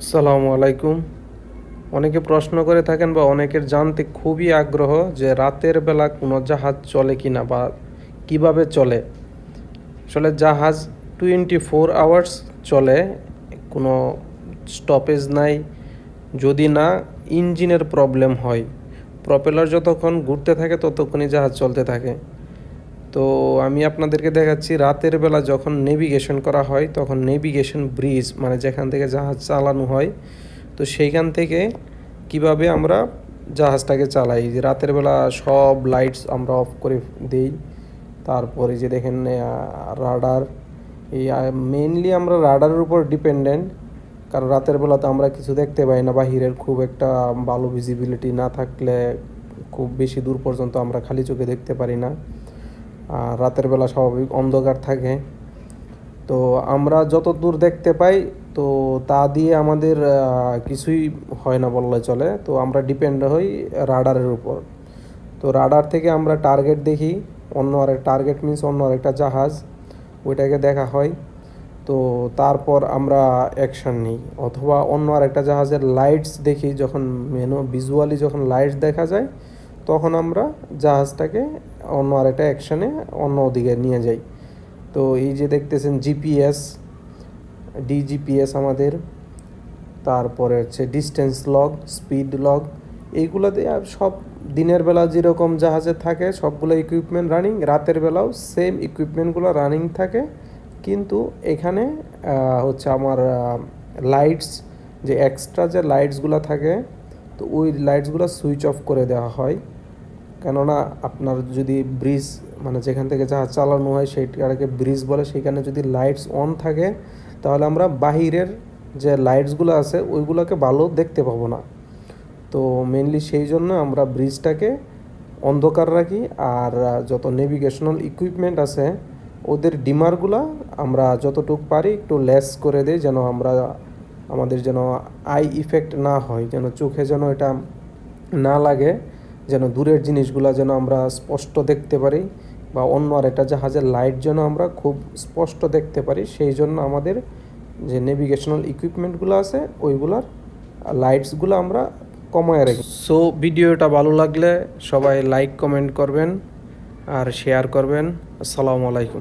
আসসালামু আলাইকুম। অনেকে প্রশ্ন করে থাকেন বা অনেকের জানতে খুবই আগ্রহ যে রাতের বেলা কোনো জাহাজ চলে কি না বা কীভাবে চলে। আসলে জাহাজ টোয়েন্টি ফোর আওয়ার্স চলে, কোনো স্টপেজ নাই। যদি না, ইঞ্জিনের প্রবলেম হয়। প্রপেলার যতক্ষণ ঘুরতে থাকে, ততক্ষণই জাহাজ চলতে থাকে। তো আমি আপনাদেরকে দেখাচ্ছি, রাতের বেলা যখন নেভিগেশন করা হয়, তখন নেভিগেশন ব্রিজ মানে যেখান থেকে জাহাজ চালানো হয়, তো সেইখান থেকে কীভাবে আমরা জাহাজটাকে চালাই? যে রাতের বেলা সব লাইটস আমরা অফ করে দেই, তারপরে যে দেখেন রাডার এই মেনলি আমরা রাডারের উপর ডিপেন্ডেন্ট কারণ রাতের বেলা তো আমরা কিছু দেখতে পাই না, বাহিরের খুব একটা ভালো ভিজিবিলিটি না থাকলে খুব বেশি দূর পর্যন্ত আমরা খালি চোখে দেখতে পারি না। রাতের বেলা স্বাভাবিক অন্ধকার থাকে। তো আমরা যত দূর দেখতে পাই, তো তা দিয়ে আমাদের কিছুই হয় না বললে চলে। তো আমরা ডিপেন্ড হই রাডারের উপর। তো রাডার থেকে আমরা টার্গেট দেখি। অন্য আরেক টার্গেট মিন্স অন্য আরেকটা জাহাজ, ওইটাকে দেখা হয়। তো তারপর আমরা অ্যাকশন নিই। অথবা অন্য আরেকটা জাহাজের লাইটস দেখি, যখন মেনু ভিজুয়ালি যখন লাইটস দেখা যায় তখন আমরা জাহাজটাকে অন্য আরেকটা অ্যাকশানে অন্য দিকে নিয়ে যাই। তো এই যে দেখতেছেন জিপিএস, ডিজিপিএস আমাদের, তারপরে হচ্ছে ডিস্টেন্স লগ, স্পিড লগ, এইগুলোতে সব দিনের বেলা যেরকম জাহাজে থাকে, সবগুলো ইকুইপমেন্ট রানিং রাতের বেলাও সেম ইকুইপমেন্টগুলো রানিং থাকে। কিন্তু এখানে হচ্ছে আমার লাইটস যে এক্সট্রা যে লাইটসগুলো থাকে, তো ওই লাইটসগুলো সুইচ অফ করে দেওয়া হয়। কেননা আপনার যদি ব্রিজ মানে যেখান থেকে জাহাজ চালানো হয় সেইটাকে ব্রিজ বলে সেখানে যদি লাইটস অন থাকে, তাহলে আমরা বাহিরের যে লাইটসগুলো আছে, ওইগুলোকে ভালো দেখতে পাবো না। তো মেনলি সেই জন্য আমরা ব্রিজটাকে অন্ধকার রাখি, আর যত নেভিগেশনাল ইকুইপমেন্ট আছে, ওদের ডিমারগুলো আমরা যতটুক পারি একটু লেস করে দিই, যেন আমরা আমাদের যেন আই ইফেক্ট না হয়, যেন চোখে যেন এটা না লাগে। যেন দূরের জিনিসগুলো যেন আমরা স্পষ্ট দেখতে পারি বা অন্য আর একটা জাহাজের লাইট যেন আমরা খুব স্পষ্ট দেখতে পারি, সেই জন্য আমাদের যে নেভিগেশনাল ইকুইপমেন্টগুলো আছে, ওইগুলার লাইটসগুলো আমরা কমায় রাখি। সো ভিডিওটা ভালো লাগলে সবাই লাইক কমেন্ট করবেন আর শেয়ার করবেন। আসসালামু আলাইকুম।